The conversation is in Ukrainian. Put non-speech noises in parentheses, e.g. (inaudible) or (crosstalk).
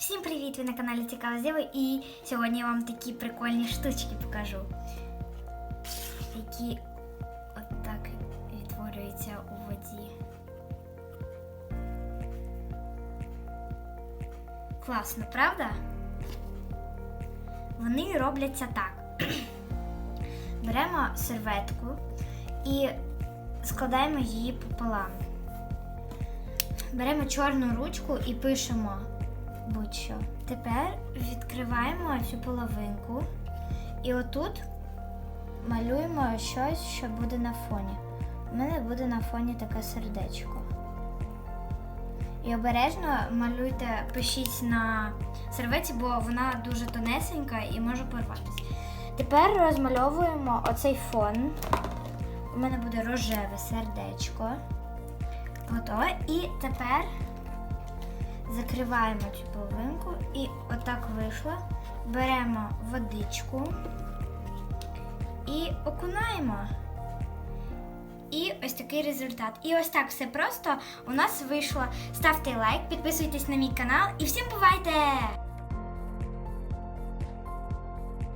Всім привіт! Ви на каналі Цікава Зіва і сьогодні я вам такі прикольні штучки покажу, які отак відтворюються у воді. Класно, правда? Вони робляться так. (clears throat) Беремо серветку і складаємо її пополам. Беремо чорну ручку і пишемо будь-що. Тепер відкриваємо цю половинку і отут малюємо щось, що буде на фоні. У мене буде на фоні таке сердечко. І обережно малюйте, пишіть на серветці, бо вона дуже тонесенька і може порватися. Тепер розмальовуємо оцей фон. У мене буде рожеве сердечко. Готове. І тепер закриваємо цю половинку і отак вийшло. Беремо водичку і окунаємо. І ось такий результат. І ось так все просто у нас вийшло. Ставте лайк, підписуйтесь на мій канал і всім бувайте!